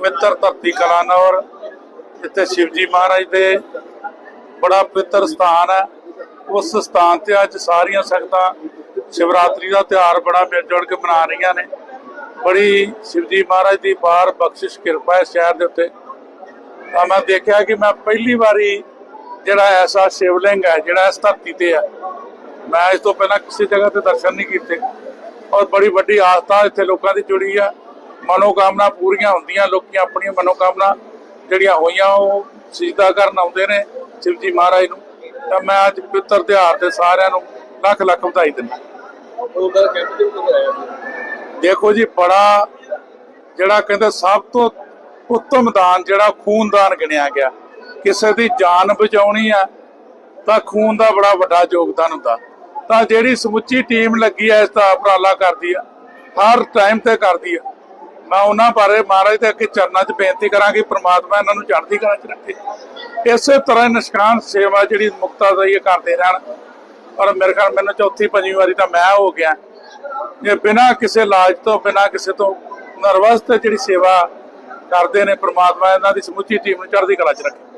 ਪਵਿੱਤਰ ਧਰਤੀ ਕਲਾਨੌਰ ਜਿੱਥੇ ਸ਼ਿਵਜੀ ਮਹਾਰਾਜ ਦੇ ਬੜਾ ਪਵਿੱਤਰ ਸਥਾਨ ਹੈ। ਉਸ ਸਥਾਨ ਤੇ ਅੱਜ ਸਾਰੀਆਂ ਸੰਗਤਾਂ ਸ਼ਿਵਰਾਤਰੀ ਦਾ ਤਿਉਹਾਰ ਬੜਾ ਮਿਲ ਜੁਲ ਕੇ ਮਨਾ ਰਹੀਆਂ ਨੇ। ਬੜੀ ਸ਼ਿਵਜੀ ਮਹਾਰਾਜ ਦੀ ਬਾਰ ਬਖਸ਼ਿਸ਼ ਕਿਰਪਾ ਹੈ ਸ਼ਹਿਰ ਦੇ ਉੱਤੇ। ਤਾਂ ਮੈਂ ਦੇਖਿਆ ਕਿ ਮੈਂ ਪਹਿਲੀ ਵਾਰੀ ਜਿਹੜਾ ਐਸਾ ਸ਼ਿਵਲਿੰਗ ਹੈ, ਜਿਹੜਾ ਇਸ ਧਰਤੀ ਤੇ ਹੈ, ਮੈਂ ਇਸ ਤੋਂ ਪਹਿਲਾਂ ਕਿਸੇ ਜਗ੍ਹਾ ਤੇ ਦਰਸ਼ਨ ਨਹੀਂ ਕੀਤੇ। ਔਰ ਬੜੀ ਵੱਡੀ ਆਸਥਾ ਇੱਥੇ ਲੋਕਾਂ ਦੀ ਜੁੜੀ ਆ। ਮਨੋਕਾਮਨਾ ਪੂਰੀਆਂ ਹੁੰਦੀਆਂ, ਲੋਕੀ ਆਪਣੀਆਂ ਮਨੋਕਾਮਨਾ ਜਿਹੜੀਆਂ ਹੋਈਆਂ, ਉਹ ਸਿਜਦਾ ਕਰਨ ਆਉਂਦੇ ਨੇ ਸ਼ਿਵ ਜੀ ਮਹਾਰਾਜ ਨੂੰ। ਤਾਂ ਮੈਂ ਅੱਜ ਪਵਿੱਤਰ ਤਿਉਹਾਰ ਤੇ ਸਾਰਿਆਂ ਨੂੰ ਲੱਖ ਲੱਖ ਵਧਾਈ ਦਿੰਦਾ। ਦੇਖੋ ਜੀ, ਬੜਾ ਜਿਹੜਾ ਕਹਿੰਦੇ ਸਭ ਤੋਂ ਉੱਤਮ ਦਾਨ ਜਿਹੜਾ ਖੂਨਦਾਨ ਗਿਣਿਆ ਗਿਆ। ਕਿਸੇ ਦੀ ਜਾਨ ਬਚਾਉਣੀ ਆ, ਤਾਂ ਖੂਨ ਦਾ ਬੜਾ ਵੱਡਾ ਯੋਗਦਾਨ ਹੁੰਦਾ। ਤਾਂ ਜਿਹੜੀ ਸਮੁੱਚੀ ਟੀਮ ਲੱਗੀ ਐ ਇਸ ਦਾ ਉਪਰਾਲਾ ਕਰਦੀ ਆ, ਹਰ ਟਾਈਮ ਤੇ ਕਰਦੀ ਆ। ਮੈਂ ਉਹਨਾਂ ਬਾਰੇ ਮਹਾਰਾਜ ਦੇ ਅੱਗੇ ਚਰਨਾਂ 'ਚ ਬੇਨਤੀ ਕਰਾਂਗੀ, ਪ੍ਰਮਾਤਮਾ ਇਹਨਾਂ ਨੂੰ ਚੜ੍ਹਦੀ ਕਲਾ 'ਚ ਰੱਖੇ। ਇਸੇ ਤਰ੍ਹਾਂ ਹੀ ਸੇਵਾ ਜਿਹੜੀ ਮੁਕਤਾ ਦਾ ਇਹ ਕਰਦੇ ਰਹਿਣ। ਔਰ ਮੇਰੇ ਖਿਆਲ ਮੈਨੂੰ ਚੌਥੀ, ਪੰਜਵੀਂ ਵਾਰੀ ਤਾਂ ਮੈਂ ਹੋ ਗਿਆ। ਇਹ ਬਿਨਾਂ ਕਿਸੇ ਇਲਾਜ ਤੋਂ, ਬਿਨਾਂ ਕਿਸੇ ਤੋਂ ਨਰਵਸ ਤੇ ਜਿਹੜੀ ਸੇਵਾ ਕਰਦੇ ਨੇ, ਪ੍ਰਮਾਤਮਾ ਇਹਨਾਂ ਦੀ ਸਮੁੱਚੀ ਟੀਮ ਨੂੰ ਚੜ੍ਹਦੀ ਕਲਾ 'ਚ ਰੱਖੇ।